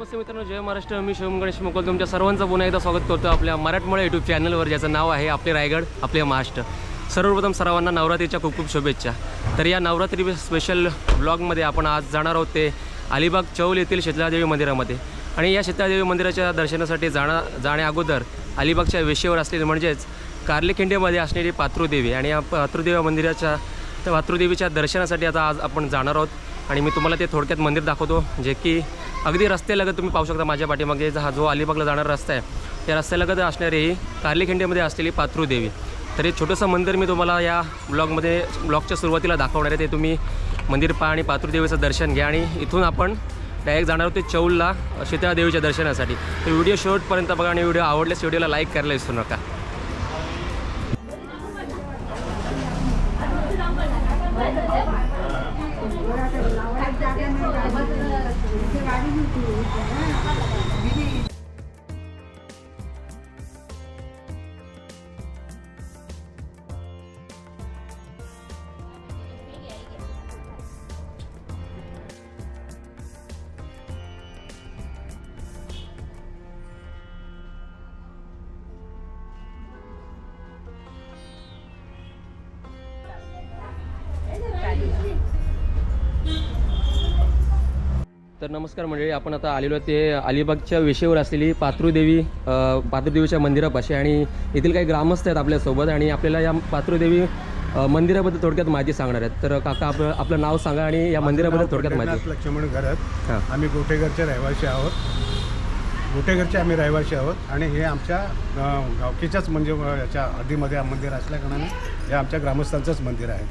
मित्रांनो जय महाराष्ट्र. मी शिवम गणेश मुकुल. तुमच्या सर्वांचं पुन्हा एकदा स्वागत करतो आपल्या मराठमोळ्या यूट्यूब चॅनलवर ज्याचं नाव आहे आपले रायगड आपले महाराष्ट्र. सर्वप्रथम सर्वांना नवरात्रीच्या खूप खूप शुभेच्छा. तर या नवरात्री स्पेशल ब्लॉगमध्ये आपण आज जाणार आहोत ते अलिबाग चौल येथील शीतलादेवी मंदिरामध्ये. आणि या शीतलादेवी मंदिराच्या दर्शनासाठी जाणा जाण्या अगोदर अलिबागच्या वेशीवर असलेली म्हणजेच कार्लेखिंडीमध्ये असलेली पात्रुदेवी आणि या पात्रुदेवी मंदिराच्या त्या पात्रुदेवीच्या दर्शनासाठी आता आज आपण जाणार आहोत. आणि मी तुम्हाला ते थोडक्यात मंदिर दाखवतो जे की अगदी रस्त्यालगत तुम्ही पाहू शकता माझ्या पाठीमागे हा जो अलिबागला जाणारा रस्ता आहे त्या रस्त्यालगत असणारी ही कार्लीखिंडीमध्ये असलेली पात्रुदेवी तर हे छोटंसं मंदिर मी तुम्हाला या ब्लॉगमध्ये ब्लॉगच्या सुरुवातीला दाखवणार आहे ते तुम्ही मंदिर पहा आणि पात्रुदेवीचं दर्शन घ्या आणि इथून आपण डायरेक्ट जाणार आहोत ते चौलला शीतळादेवीच्या दर्शनासाठी. तर व्हिडिओ शेवटपर्यंत बघा आणि व्हिडिओ आवडल्यास व्हिडिओला लाईक करायला विसरू नका. तर नमस्कार मंडळी आपण आता आलेलो आहे ते अलिबागच्या वेशीवर असलेली पात्रुदेवी पात्रुदेवीच्या मंदिरापाशी आणि येथील काही ग्रामस्थ आहेत आपल्यासोबत आणि आपल्याला या पात्रुदेवी मंदिराबद्दल थोडक्यात माहिती सांगणार आहेत. तर काका आपलं आपलं नाव सांगा आणि या मंदिराबद्दल थोडक्यात माहिती. लक्ष्मण घरात. आम्ही गोटेघरचे रहिवासी आहोत. गोटेघरचे आम्ही रहिवासी आहोत आणि हे आमच्या गावकीच्याच म्हणजे याच्या आधीमध्ये मंदिर असल्याकारणाने हे आमच्या ग्रामस्थांचंच मंदिर आहे.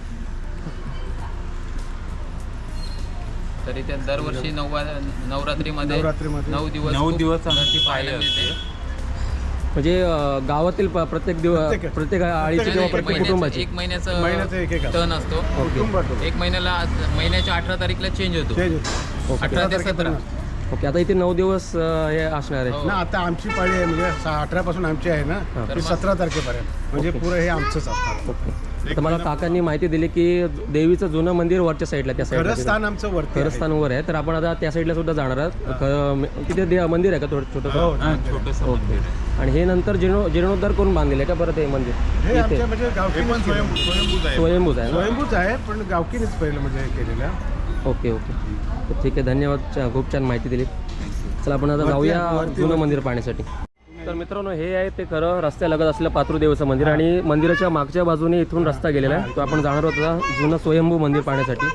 तरी ते दरवर्षी नववा नवरात्रीमध्ये नवरात्रीमध्ये. नऊ दिवस नऊ खूप दिवस गर्दी पाहायला मिळते. म्हणजे अ, गावातील प- प्रत्येक दिवस प्रत्येक- प्रत्येक आळीची प्रत्येक किंवा एक प्रत्येक महिन्याचं कुटुंबाची. एक महिन्याचं महिन्याचं एक एक असतं. एक महिन्याला महिन्याच्या अठरा तारीखला चेंज होतो. अठरा ते सतरा. ओके आता इथे नऊ दिवस अ, हे असणार आहे. हो. ना आता आमची पाळी आहे म्हणजे सा- अठरापासून आमची आहे ना हां. ती सतरा तारखेपर्यंत. म्हणजे पुरं हे आमचंच असणार. ओके. आता मला काकांनी माहिती दिली की देवीचं जुनं मंदिर वरच्या साईडला त्या साईडला स्थान आमचं वरती आहे. खरं वर आहे. तर आपण आता त्या साईडला सुद्धा जाणार आहोत. ख- तिथे दे- मंदिर आहे का थोडं छोटंसं? हो छोटस ओके. आणि हे नंतर जीर्ण जीर्णोद्धार करून बांधलेलं आहे का परत हे मंदिर? हे इथे. आमच्या म्हणजे. स्वयंभूच आहे. ना? स्वयंभूच आहे पण गावकीनेच पहिलं म्हणजे हे केलेलं. आहे. Okay okay. तर ठीक आहे धन्यवाद. छा- खूप छान माहिती दिली. चला आपण आता जाऊया वरती- जुनं. मंदिर पाहण्यासाठी. तर मित्रांनो हे आहे ते खरं रस्त्यालगत असलेलं पात्रुदेवीचं मंदिर आणि मंदिराच्या मागच्या बाजूने इथून रस्ता गेलेला आहे. तो आपण जाणार होता जुनं स्वयंभू मंदिर पाहण्यासाठी.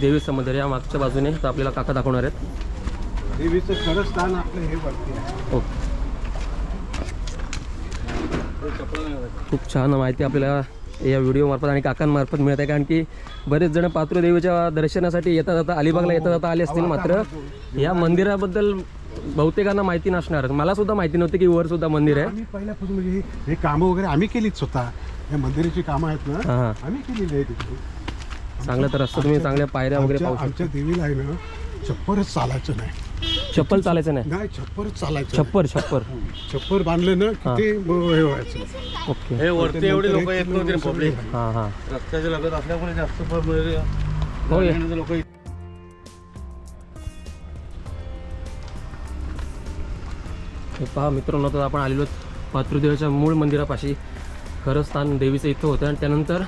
देवीचं मंदिर या मागच्या बाजूने तर आपल्याला काका दाखवणार आहेत. देवीचं खरं स्थान आपलं हे ओके खूप छान माहिती आपल्याला या व्हिडिओमार्फत आणि काकांमार्फत मिळत आहे. कारण की बरेच जण पात्रुदेवीच्या दर्शनासाठी येता जाता अलिबागला येता जाता आले असतील मात्र. या मंदिराबद्दल बहुतेकांना माहिती नसणार मला सुद्धा माहिती नव्हती की वर सुद्धा मंदिर आहे. आम्ही पहिल्यापासून म्हणजे हे- हे कामं वगैरे आम्ही केलीच स्वतः. या मंदिराची कामं आहेत ना हां हां. आम्ही केलेली आहे तिथे. चांगलं तर असतं तुम्ही चांगल्या पायऱ्या वगैरे आमच्या पाहू आमच्या देवीला आहे ना छप्परच चालायचं नाही. शकता चप्पल चालायचं नाही? नाही छप्परच चालायचं छप्पर छप्पर. नाही. छप्पर बांधलं ना की ते हे व्हायचं. ओके. हे वरती एवढे लोक येत नव्हते पब्लिक हां हां. रस्त्याच्या लगत असल्यामुळे जास्त. लोक हे पहा मित्रांनो तर आपण आलेलो पातृदेवाच्या मूळ मंदिरापाशी. खरं स्थान देवीचं इथं होतं आणि त्यानंतर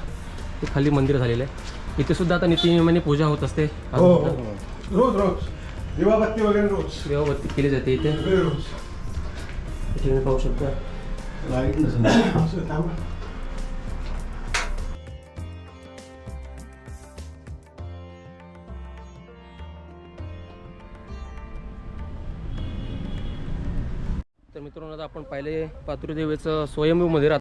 ते खाली मंदिर झालेलं आहे. इथे सुद्धा आता नित्यनियमाने पूजा होत असते. हो हो. रोज रोज. दिवाबत्ती वगैरे रोज. देवाबत्ती केली जाते इथे. वगैरे रोज. इथे तुम्ही पाहू शकता. मित्रांनो आता आपण पाहिले पातुरी देवीचं स्वयंभू मंदिर.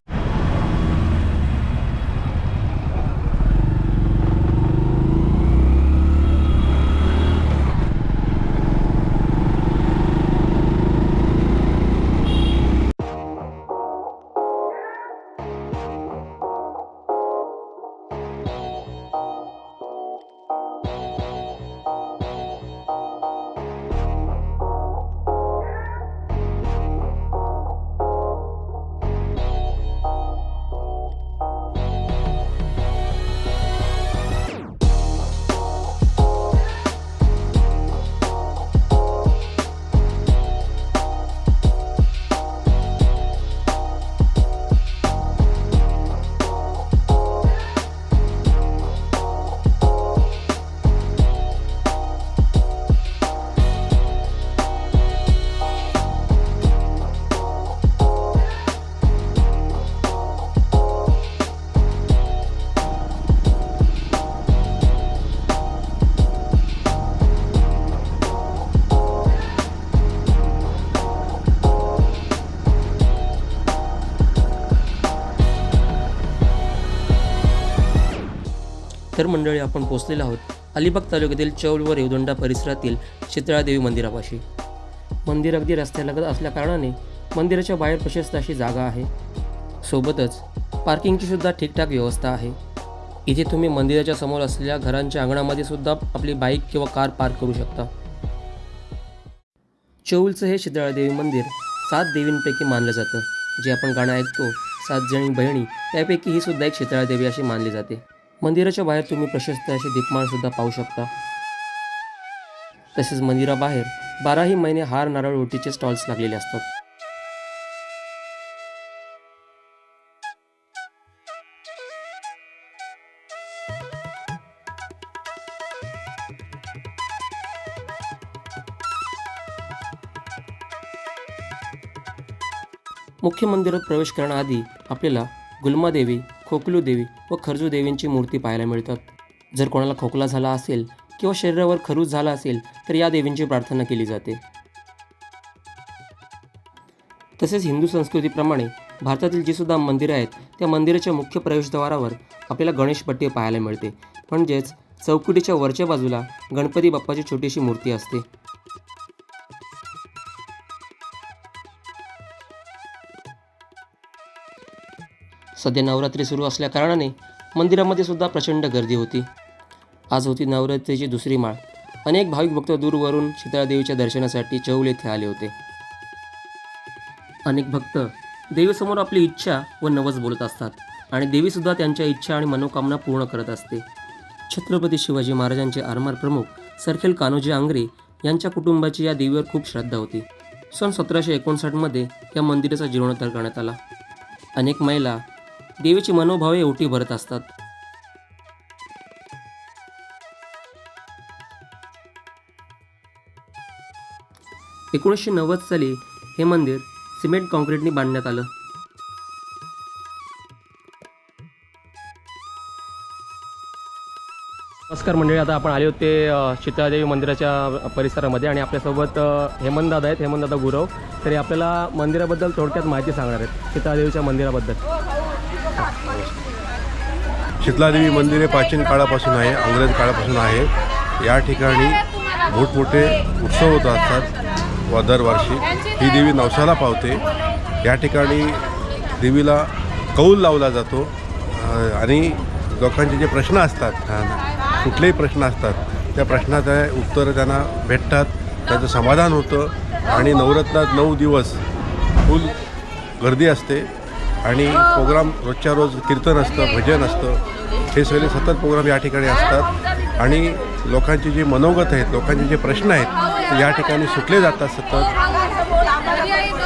तर मंडळी आपण पोचलेलो आहोत. अलिबाग तालुक्यातील चौल व रेवदोंडा परिसरातील चित्रादेवी मंदिरापाशी. मंदिर अगदी रस्त्यालगत असल्या कारणाने मंदिराच्या बाहेर प्रशस्त अशी जागा आहे. सोबतच पार्किंगची सुद्धा ठीकठाक व्यवस्था आहे. इथे तुम्ही मंदिराच्या समोर असलेल्या घरांच्या अंगणामध्ये सुद्धा आपली बाईक किंवा कार पार्क करू शकता. चौलचं हे शितळादेवी मंदिर सात देवींपैकी मानलं जातं. जे आपण गाणं ऐकतो सात जणी बहिणी त्यापैकी ही सुद्धा एक शितळादेवी अशी मानली जाते. मंदिराच्या बाहेर तुम्ही प्रशस्त असे दीपमाळ सुद्धा पाहू शकता. तसेच मंदिराबाहेर बाराही महिने हार नारळ ओटीचे स्टॉल्स लागलेले असतात. मुख्य मंदिरात प्रवेश करण्याआधी आपल्याला गुलमादेवी खोकलू देवी व खरजू देवींची मूर्ती पाहायला मिळतात. जर कोणाला खोकला झाला असेल किंवा शरीरावर खरूज झाला असेल तर या देवींची प्रार्थना केली जाते. तसेच हिंदू संस्कृतीप्रमाणे भारतातील जी सुद्धा मंदिरं आहेत त्या मंदिराच्या मुख्य प्रवेशद्वारावर आपल्याला गणेशपट्टी पाहायला मिळते. म्हणजेच चौकटीच्या वरच्या बाजूला गणपती बाप्पाची छोटीशी मूर्ती असते. सध्या नवरात्री सुरू असल्या कारणाने मंदिरामध्ये सुद्धा प्रचंड गर्दी होती. आज होती नवरात्रीची दुसरी माळ. अनेक भाविक भक्त दूरवरून शीतळादेवीच्या दर्शनासाठी चौल येथे आले होते. अनेक भक्त देवीसमोर आपली इच्छा व नवस बोलत असतात आणि देवीसुद्धा त्यांच्या इच्छा आणि मनोकामना पूर्ण करत असते. छत्रपती शिवाजी महाराजांचे आरमार प्रमुख सरखेल कान्होजी आंग्रे यांच्या कुटुंबाची या देवीवर खूप श्रद्धा होती. सन सतराशे एकोणसाठमध्ये या मंदिराचा जीर्णोद्धार करण्यात आला. अनेक महिला देवीची मनोभावे ओटी भरत असतात. एकोणीसशे नव्वद साली हे मंदिर सिमेंट कॉन्क्रीटने बांधण्यात आलं. नमस्कार मंडळी आता आपण आले होते अ, शीतळादेवी मंदिराच्या परिसरामध्ये आणि आपल्यासोबत हेमंतदादा आहेत. हेमंतदादा गुरव. तरी आपल्याला मंदिराबद्दल थोडक्यात माहिती सांगणार आहेत शीतळादेवीच्या मंदिराबद्दल. शीतलादेवी मंदिर हे प्राचीन काळापासून आहे अंग्रेज काळापासून आहे. या ठिकाणी मोठमोठे उत्सव होत असतात व दरवर्षी. ही देवी नवसाला पावते. या ठिकाणी देवीला कौल लावला जातो. आणि लोकांचे जे प्रश्न असतात कुठलेही प्रश्न असतात त्या प्रश्नाचं उत्तरं त्यांना भेटतात. त्याचं समाधान होतं. आणि नवरत्नात नऊ दिवस फुल गर्दी असते. आणि प्रोग्राम रोजच्या रोज कीर्तन असतं भजन असतं. हे सगळे सतत प्रोग्राम या ठिकाणी असतात. आणि लोकांची जी मनोगत आहेत लोकांचे जे प्रश्न आहेत ते या ठिकाणी सुटले जातात सतत.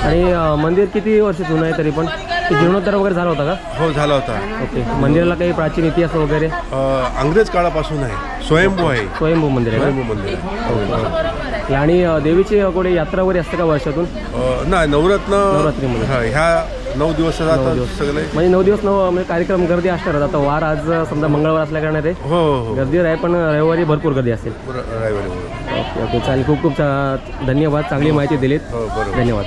आणि मंदिर किती वर्ष जुनं आहे तरी पण? जीर्णोद्धार वगैरे झाला होता का? हो झाला होता. ओके. मंदिराला काही प्राचीन इतिहास वगैरे? अंग्रेज काळापासून आहे. स्वयंभू आहे. स्वयंभू मंदिर आहे स्वयंभू मंदिर का? आणि अ, देवीची कुठे यात्रा वगैरे असते का वर्षातून? नाही नवरत्न नवरात्रीमध्ये. हा, नऊ दिवस. सगळे? म्हणजे नऊ दिवस नऊ म्हणजे कार्यक्रम गर्दी असणार आता वार आज समजा मंगळवार असल्या कारणाने हो हो हो. गर्दी आहे पण रविवारी भरपूर गर्दी असेल. बरं, रविवारी. Okay okay. चालेल. खूप खूप चा- धन्यवाद. चांगली माहिती दिलीत. हो बरोबर. धन्यवाद.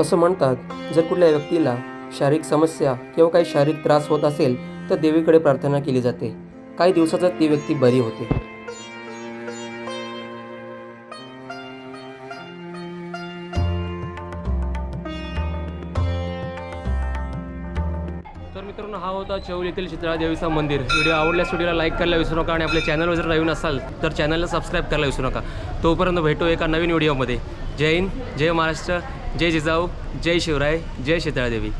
असं म्हणतात जर कुठल्या व्यक्तीला शारीरिक समस्या किंवा काही शारीरिक त्रास होत असेल तर देवीकडे प्रार्थना केली जाते. काही दिवसातच ती व्यक्ती बरी होते. तर मित्रांनो हा होता चौल येथील चित्रा देवीचा मंदिर. व्हिडिओ आवडल्यास व्हिडिओला लाईक करायला विसरू नका आणि आपल्या चॅनलवर जर नवीन असाल तर चॅनलला सबस्क्राईब करायला विसरू नका. तोपर्यंत भेटू एका नवीन व्हिडिओमध्ये. जय हिंद जय महाराष्ट्र जय जिजाऊ जय शिवराय जय शीतळादेवी.